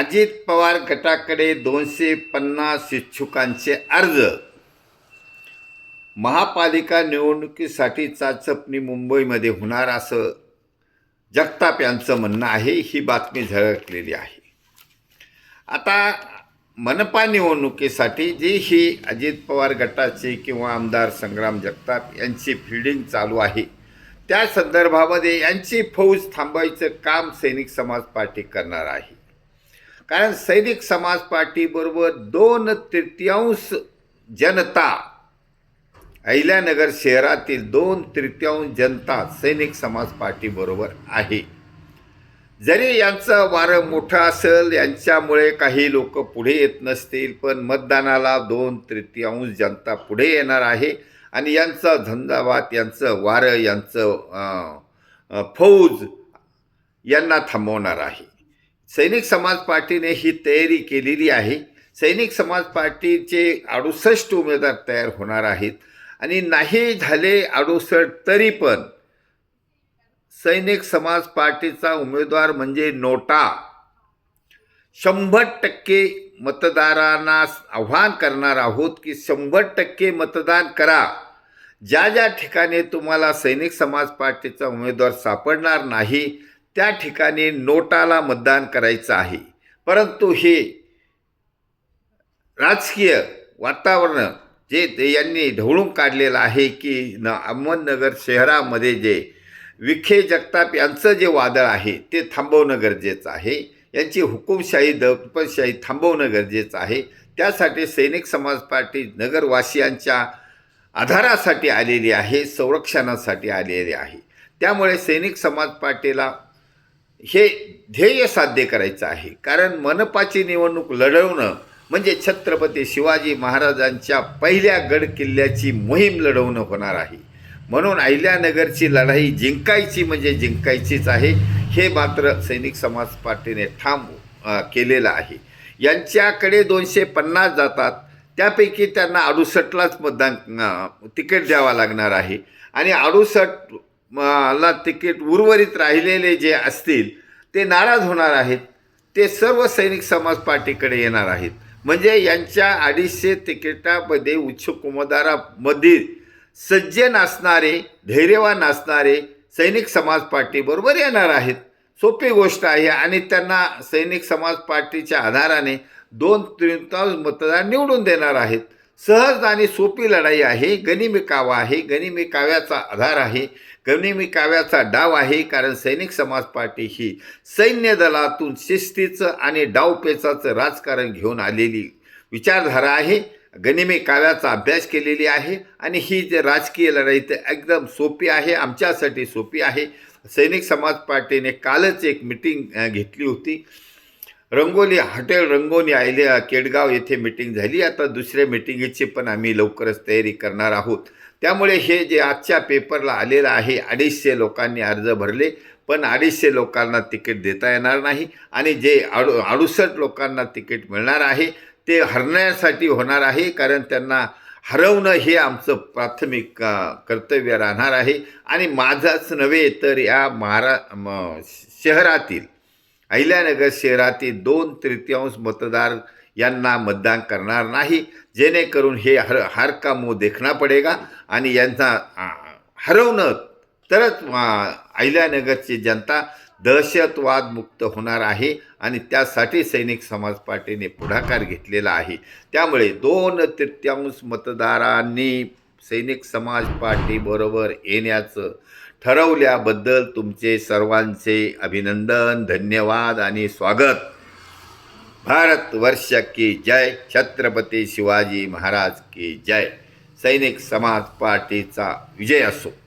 अजित पवार गटाकडे दोनशे पन्नास इच्छुकांचे अर्ज. महापालिका निवडणुकीसाठी चाचपणी मुंबईमध्ये होणार असं जगताप यांचं म्हणणं आहे ही बातमी झळकलेली आहे. आता मनपा निवडणुकीसाठी जी ही अजित पवार गटाची किंवा आमदार संग्राम जगताप यांची फिल्डिंग चालू आहे त्या संदर्भामध्ये यांची फौज थांबायचं काम सैनिक समाज पार्टी करणार आहे. कारण सैनिक समाज पार्टीबरोबर दोन तृतीयांश जनता अहिल्यानगर शहरातील दोन तृतीयांश जनता सैनिक समाज पार्टीबरोबर आहे. जरी यांचं वारं मोठं असेल यांच्यामुळे काही लोक पुढे येत नसतील पण मतदानाला दोन तृतीयांश जनता पुढे येणार आहे आणि यांचा झंझावात यांचं वारं यांचं फौज यांना थांबवणार आहे. सैनिक समाज पार्टीने ही तयारी केलेली आहे. सैनिक समाज पार्टीचे अडुसष्ट उमेदवार तयार होणार आहेत. आणि नाही झाले अडुसष्ट तरी पण सैनिक समाज पार्टीचा उमेदवार म्हणजे नोटा. शंभर टक्के मतदारांना आव्हान करणार आहोत की शंभर टक्के मतदान करा. ज्या ज्या ठिकाणी तुम्हाला सैनिक समाज पार्टीचा उमेदवार सापडणार नाही त्या ठिकाणी नोटाला मतदान करायचं आहे. परंतु हे राजकीय वातावरण जे ते यांनी ढवळून काढलेलं आहे की न अहमदनगर शहरामध्ये जे विखे जगताप यांचं जे वादळ आहे ते थांबवणं गरजेचं आहे. यांची हुकुमशाही दपशाही थांबवणं गरजेचं आहे. त्यासाठी सैनिक समाज पार्टी नगरवासियांच्या आधारासाठी आलेली आहे संरक्षणासाठी आलेली आहे. त्यामुळे सैनिक समाज पार्टीला हे ध्येय साध्य करायचं आहे. कारण मनपाची निवडणूक लढवणं म्हणजे छत्रपती शिवाजी महाराजांच्या पहिल्या गड किल्ल्याची मोहीम लढवणं होणार आहे. म्हणून अहिल्यानगरची लढाई जिंकायची म्हणजे जिंकायचीच आहे. हे मात्र सैनिक समाज पार्टीने ठाम केलेलं आहे. यांच्याकडे दोनशे पन्नास जातात. त्यापैकी त्यांना अडुसष्टलाच मतदान तिकीट द्यावं लागणार आहे. आणि अडुसष्ट ला तिकीट उर्वरित राहिलेले जे असतील ते नाराज होणार आहेत. ते सर्व सैनिक समाज पार्टीकडे येणार आहेत. म्हणजे यांच्या अडीचशे तिकिटामध्ये उच्च कुमदारामधील सज्जन असणारे धैर्यवान असणारे सैनिक समाज पार्टीबरोबर येणार आहेत. सोपी गोष्ट आहे आणि त्यांना सैनिक समाज पार्टीच्या आधाराने दोन तृतीयांश मतदार निवडून देणार आहेत. सहज आणि सोपी लढाई आहे गनिमी कावा आहे गनिमी काव्याचा आधार आहे गनिमी काव्याचा डाव आहे कारण सैनिक समाज पार्टी ही सैन्य दलातून शिस्तीचं आणि डावपेचाचं राजकारण घेऊन आलेली विचारधारा आहे गनिमी काव्याचा अभ्यास केलेली आहे आणि ही जे राजकीय लढाई ते एकदम सोपी आहे आमच्यासाठी सोपी आहे. सैनिक समाज पार्टीने कालच एक मिटिंग घेतली होती. रंगोली हॉटेल रंगोली आयले केडगाव येथे मिटिंग झाली. आता दुसऱ्या मिटिंगची पण आम्ही लवकरच तयारी करणार आहोत. त्यामुळे हे जे आजच्या पेपरला आलेलं आहे अडीचशे लोकांनी अर्ज भरले. पण अडीचशे लोकांना तिकीट देता येणार नाही आणि जे अडु अडुसष्ट लोकांना तिकीट मिळणार आहे ते हरण्यासाठी होणार आहे. कारण त्यांना हरवणं हे आमचं प्राथमिक कर्तव्य राहणार आहे. आणि माझाच नव्हे तर या महारा म, शहरातील अहिल्यानगर शहरातील दोन तृतीयांश मतदार यांना मतदान करणार नाही. जेणेकरून हे हर हर का मुंह देखना पडेगा आणि यांना हरवणं तरच अहिल्यानगरची जनता दहशतवाद मुक्त होणार आहे आणि त्यासाठी सैनिक समाज पार्टीने पुढाकार घेतलेला आहे. त्यामुळे दोन तृतीयांश मतदारांनी सैनिक समाज पार्टीबरोबर येण्याचं ठरवल्याबद्दल तुमचे सर्वांचे अभिनंदन धन्यवाद आणि स्वागत. भारतवर्ष की जय. छत्रपती शिवाजी महाराज की जय. सैनिक समाज पार्टीचा विजय असो.